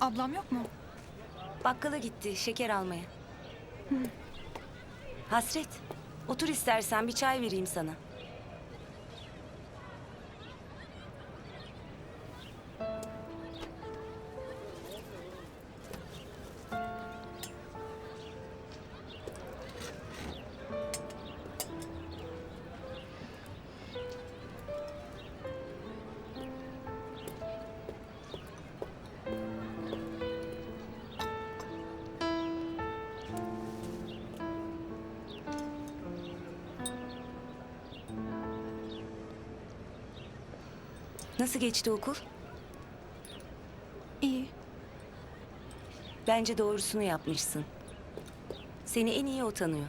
Ablam yok mu? Bakkala gitti şeker almaya. Hasret, otur istersen bir çay vereyim sana. Nasıl geçti okul? İyi. Bence doğrusunu yapmışsın. Seni en iyi o tanıyor.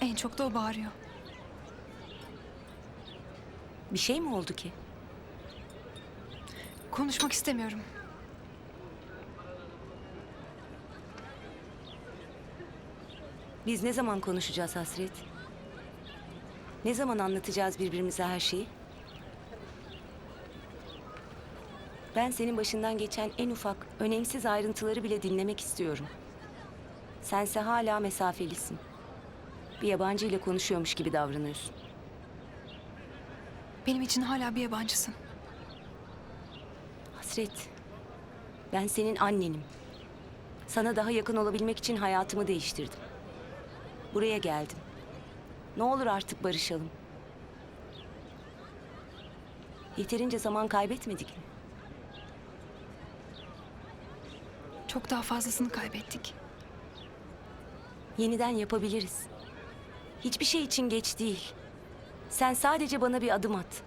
En çok da o bağırıyor. Bir şey mi oldu ki? Konuşmak istemiyorum. Biz ne zaman konuşacağız Hasret? Ne zaman anlatacağız birbirimize her şeyi? Ben senin başından geçen en ufak, önemsiz ayrıntıları bile dinlemek istiyorum. Sense hala mesafelisin. Bir yabancı ile konuşuyormuş gibi davranıyorsun. Benim için hala bir yabancısın. Hasret, ben senin annenim. Sana daha yakın olabilmek için hayatımı değiştirdim. Buraya geldim. Ne olur artık barışalım. Yeterince zaman kaybetmedik mi? Çok daha fazlasını kaybettik. Yeniden yapabiliriz. Hiçbir şey için geç değil. Sen sadece bana bir adım at.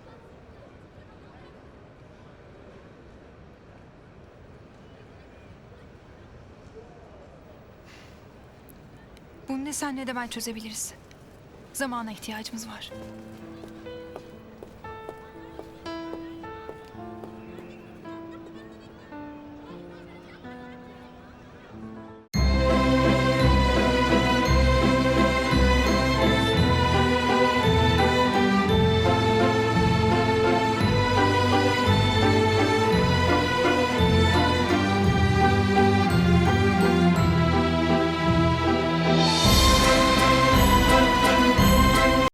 Bunu ne sen ne de ben çözebiliriz. Zamana ihtiyacımız var.